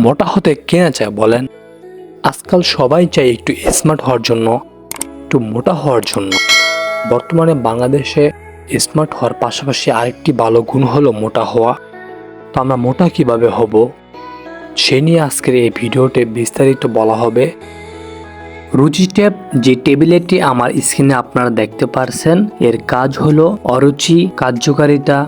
মোটা হতে কে না চায় বলেন? আজকাল সবাই চায় একটু স্মার্ট হওয়ার জন্য, একটু মোটা হওয়ার জন্য। বর্তমানে বাংলাদেশে স্মার্ট হওয়ার পাশাপাশি আরেকটি ভালো গুণ হলো মোটা হওয়া। তো আমরা মোটা কীভাবে হব? সে নিয়ে আজকের এই ভিডিওতে বিস্তারিত বলা হবে। রুচি ট্যাপ যে টেবিলেটটি আমার স্ক্রিনে আপনারা দেখতে পারছেন, এর কাজ হলো অরুচি কার্যকারিতা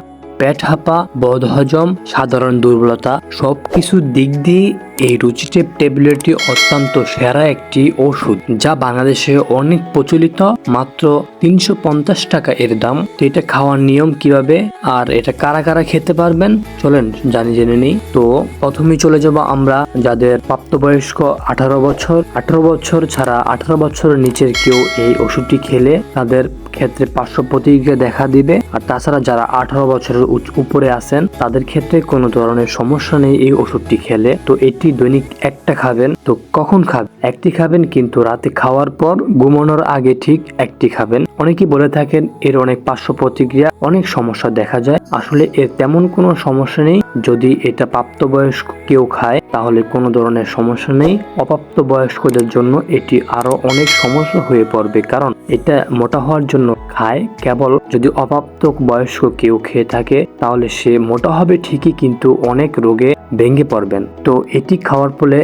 পেট হাঁপা, বদহজম, সাধারণ দুর্বলতা, সবকিছু দিক দিয়ে এই রুচিটেপ ট্যাবলেটটি অত্যন্ত সেরা একটি ওষুধ, যা বাংলাদেশে অনেক প্রচলিত, মাত্র তিনশো পঞ্চাশ টাকা এর দাম। তো এটা খাওয়ার নিয়ম কীভাবে? আর এটা কারা কারা খেতে পারবেন? চলেন জানি জেনে নিই। তো প্রথমেই চলে যাব আমরা যাদের প্রাপ্তবয়স্ক আঠারো বছর। আঠারো বছর ছাড়া আঠারো বছরের নিচের কেউ এই ওষুধটি খেলে তাদের ক্ষেত্রে পার্শ্ব প্রতিক্রিয়া দেখা দিবে। আর তাছাড়া যারা আঠারো বছরের উপরে আছেন, তাদের ক্ষেত্রে কোনো ধরনের সমস্যা নেই এই ওষুধটি খেলে। তো এটি দৈনিক একটা খাবেন, তো কখন খাবেন? একটি খাবেন কিন্তু রাতে খাওয়ার পর ঘুমানোর আগে ঠিক একটি খাবেন। অনেকেই বলে থাকেন, এর অনেক পার্শ্ব প্রতিক্রিয়া, অনেক সমস্যা দেখা যায়। আসলে এর তেমন কোনো সমস্যা নেই। যদি এটা প্রাপ্তবয়স্ক কেউ খায়, তাহলে কোনো ধরনের সমস্যা নেই। অপ্রাপ্ত বয়স্কদের জন্য এটি আরও অনেক সমস্যা হয়ে পড়বে। কারণ এটা মোটা হওয়ার জন্য খায়। কেবল যদি অপ্রাপ্ত বয়স্ক কেউ খেয়ে থাকে, তাহলে সে মোটা হবে ঠিকই, কিন্তু অনেক রোগে ভেঙে পড়বেন। তো এটি খাওয়ার ফলে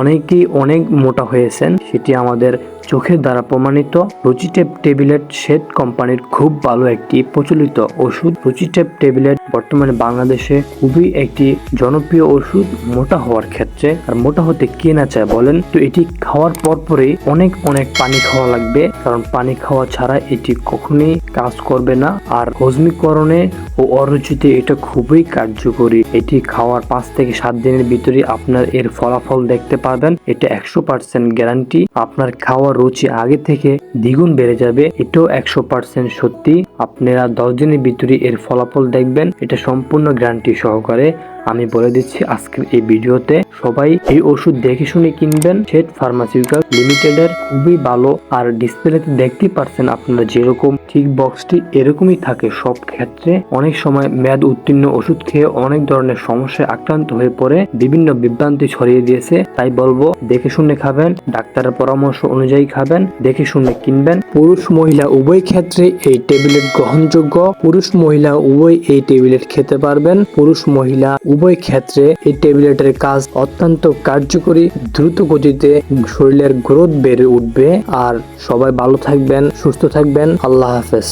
অনেকেই অনেক মোটা হয়েছেন। সেটি আমাদের চোখের দ্বারা প্রমাণিত রুচিটেপ টেবিলেট শেড কোম্পানির খুব ভালো একটি প্রচলিত ওষুধ। রুচিটেপ টেবিলেট বর্তমানে বাংলাদেশে খুবই একটি জনপ্রিয় ওষুধ, মোটা হওয়ার ক্ষেত্রে। আর মোটা হতে কে না চায় বলেন? তো এটি খাওয়ার পর পরেই অনেক অনেক পানি খাওয়া লাগবে। কারণ পানি খাওয়া ছাড়া এটি কখনোই কাজ করবে না। আর হজমিকরণে ও অরুচিতে এটা খুবই কার্যকরী। এটি খাওয়ার পাঁচ থেকে সাত দিনের ভিতরে আপনার এর ফলাফল দেখতে পাবেন এটা একশো পার্সেন্ট গ্যারান্টি। আপনার খাওয়ার রুচি আগে থেকে দ্বিগুণ বেড়ে যাবে, এটাও একশো পার্সেন্ট সত্যি। আপনারা দশ দিনের ভিতরে এর ফলাফল দেখবেন, এটা সম্পূর্ণ গ্যারান্টি সহকারে। আমি বলে দিচ্ছি আজকের এই ভিডিওতে সবাই এই ওষুধ দেখে শুনে কিনবেন। সেট ফার্মাসিউটিক্যাল লিমিটেডের খুবই ভালো আর ডিসপ্লেতে দেখতে পারছেন আপনারা যেরকম ঠিক বক্সটি এরকমই থাকে। সব ক্ষেত্রে অনেক সময় মেয়াদ উত্তীর্ণ ওষুধ খেয়ে অনেক ধরনের সমস্যায় আক্রান্ত হয়ে পড়ে, বিভিন্ন বিভ্রান্তি ছড়িয়ে দিয়েছে। তাই বলব, দেখে শুনে খাবেন, ডাক্তারের পরামর্শ অনুযায়ী খাবেন, দেখে শুনে কিনবেন। পুরুষ, মহিলা উভয় ক্ষেত্রে এই ট্যাবলেট গ্রহণযোগ্য। পুরুষ, মহিলা উভয় এই ট্যাবলেট খেতে পারবেন। পুরুষ, মহিলা উভয় ক্ষেত্রে এই ট্যাবলেটের কাজ অত্যন্ত কার্যকরী, দ্রুত গতিতে শরীরের গ্রোথ বেড়ে উঠবে। আর সবাই ভালো থাকবেন, সুস্থ থাকবেন। আল্লাহ হাফেজ।